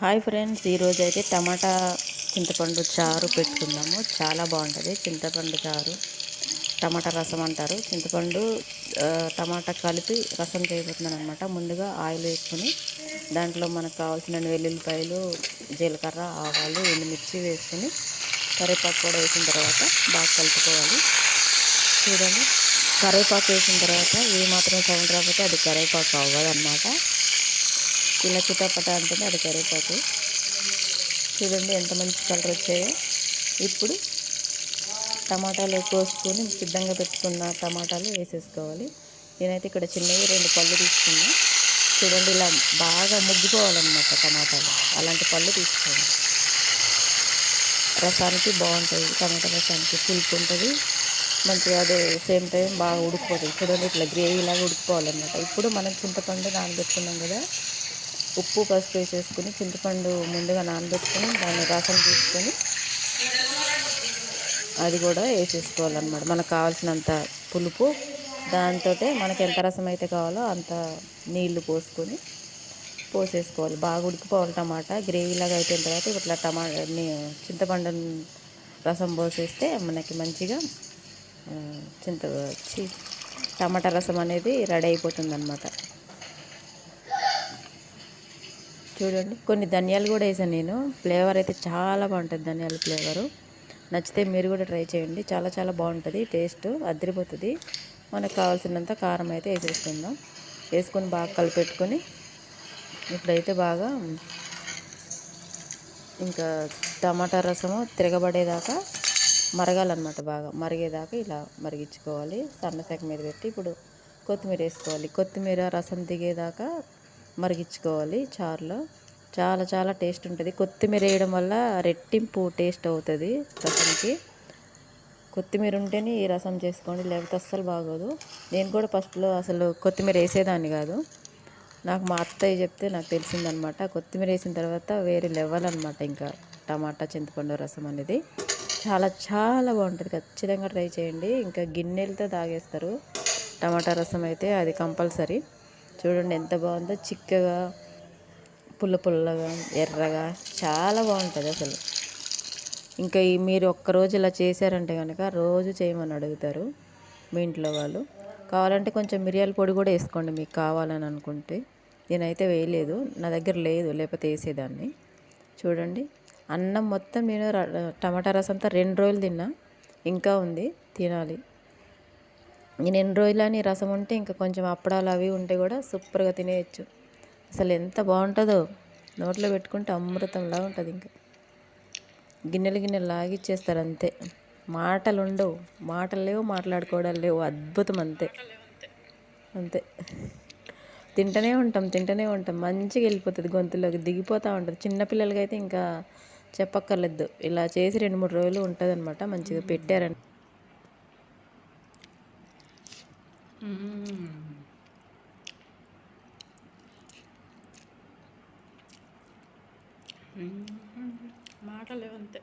Hi friends ఈరోజు అయితే టమాటా చింతపండు చారు పెట్టుకుందాము. చాలా బాగుంటుంది. చింతపండు చారు టమాటా రసం అంటారు. చింతపండు టమాటా కలిపి రసం చేయబోతున్నాను అనమాట ముందుగా ఆయిల్ వేసుకొని దాంట్లో మనకు కావాల్సిన వెల్లుల్లిపాయలు జీలకర్ర ఆవాలు ఎండుమిర్చి వేసుకొని కరివేపాకు కూడా వేసిన తర్వాత బాగా కలుపుకోవాలి. చూడండి. కరివేపాకు వేసిన తర్వాత ఏ మాత్రం సౌండ్ రాకపోతే అది కరివేపాకు అవ్వదు అనమాట ఇలా చిటపట అంటుంది అది కరివేపాకు చూడండి ఎంత మంచి కలర్ వచ్చాయో. ఇప్పుడు టమాటాలు కోసుకొని సిద్ధంగా పెట్టుకున్న టమాటాలు వేసేసుకోవాలి. నేనైతే ఇక్కడ చిన్నవి రెండు పళ్ళు తీసుకున్నా. చూడండి ఇలా బాగా ముగ్గిపోవాలన్నమాట టమాటాలు. అలాంటి పళ్ళు తీసుకోండి రసానికి బాగుంటుంది టమాటా రసానికి పులుపు ఉంటుంది. మంచిగా అదే సేమ్ టైం బాగా ఉడికిపోతుంది. చూడండి ఇట్లా గ్రేవీ లాగా ఉడికిపోవాలన్నమాట. ఇప్పుడు మనం చింతపండు నానబెట్టుకున్నాం కదా ఉప్పు పసుపు వేసేసుకుని చింతపండు ముందుగా నానబెట్టుకొని దాన్ని రసం తీసుకొని అది కూడా వేసేసుకోవాలన్నమాట. మనకు కావాల్సినంత పులుపు దాంతో మనకి ఎంత రసం అయితే కావాలో అంత నీళ్ళు పోసుకొని పోసేసుకోవాలి. బాగా ఉడికిపోవాలి టమాటా. గ్రేవీలాగా అయిపోయిన తర్వాత ఇట్లా టమాటా చింతపండు రసం పోసేస్తే మనకి మంచిగా చింత టమాటా రసం అనేది రెడీ అయిపోతుంది అనమాట చూడండి. కొన్ని ధనియాలు కూడా వేసాను నేను. ఫ్లేవర్ అయితే చాలా బాగుంటుంది ధనియాల ఫ్లేవరు. నచ్చితే మీరు కూడా ట్రై చేయండి. చాలా చాలా బాగుంటుంది టేస్ట్ అదిరిపోతుంది. మనకు కావాల్సినంత కారం అయితే వేసేసుకుందాం. వేసుకొని బాగా కలిపెట్టుకొని ఇప్పుడైతే బాగా ఇంకా టమాటా రసము తిరగబడేదాకా మరగాలన్నమాట బాగా. మరిగేదాకా ఇలా మరిగించుకోవాలి. సన్న శాఖ మీద పెట్టి ఇప్పుడు కొత్తిమీర వేసుకోవాలి. కొత్తిమీర రసం దిగేదాకా మరిగించుకోవాలి చారులో. చాలా చాలా టేస్ట్ ఉంటుంది. కొత్తిమీర వేయడం వల్ల రెట్టింపు టేస్ట్ అవుతుంది రసంకి. కొత్తిమీర ఉంటేనే ఈ రసం చేసుకోండి లేకపోతే అస్సలు బాగోదు. నేను కూడా ఫస్ట్లో అసలు కొత్తిమీర వేసేదాన్ని కాదు. నాకు మా అత్తయ్య చెప్తే నాకు తెలిసిందనమాట. కొత్తిమీర వేసిన తర్వాత వేరే లెవెల్ అనమాట ఇంకా టమాటా చింతపండు రసం అనేది. చాలా చాలా బాగుంటుంది. ఖచ్చితంగా ట్రై చేయండి. ఇంకా గిన్నెలతో తాగేస్తారు. టమాటా రసం అయితే అది కంపల్సరీ. చూడండి ఎంత బాగుందో. చిక్కగా పుల్ల పుల్లగా ఎర్రగా చాలా బాగుంటుంది అసలు. ఇంకా ఈ మీరు ఒక్కరోజు ఇలా చేశారంటే కనుక రోజు చేయమని అడుగుతారు మీ ఇంట్లో వాళ్ళు. కావాలంటే కొంచెం మిరియాల పొడి కూడా వేసుకోండి మీకు కావాలని అనుకుంటే. నేనైతే వేయలేదు నా దగ్గర లేదు లేకపోతే వేసేదాన్ని. చూడండి అన్నం మొత్తం నేను టమాటా రసంతా రెండు రోజులు తిన్నా ఇంకా ఉంది తినాలి. నేను ఎన్ని రోజులని రసం ఉంటే ఇంకా కొంచెం అప్పడాలు అవి ఉంటే కూడా సూపర్గా తినేయచ్చు. అసలు ఎంత బాగుంటుందో. నోట్లో పెట్టుకుంటే అమృతంలా ఉంటుంది ఇంకా. గిన్నెలు గిన్నెలు లాగిచ్చేస్తారు అంతే. మాటలు ఉండవు మాటలు లేవు మాట్లాడుకోవడాలు లేవు. అద్భుతం అంతే. అంతే. తింటూనే ఉంటాం తింటూనే ఉంటాం. మంచిగా వెళ్ళిపోతుంది గొంతులోకి. దిగిపోతూ ఉంటుంది. చిన్నపిల్లలకి అయితే ఇంకా చెప్పక్కర్లేదు. ఇలా చేసి రెండు మూడు రోజులు ఉంటుంది అనమాట మంచిగా పెట్టారని. మాటలు అంతే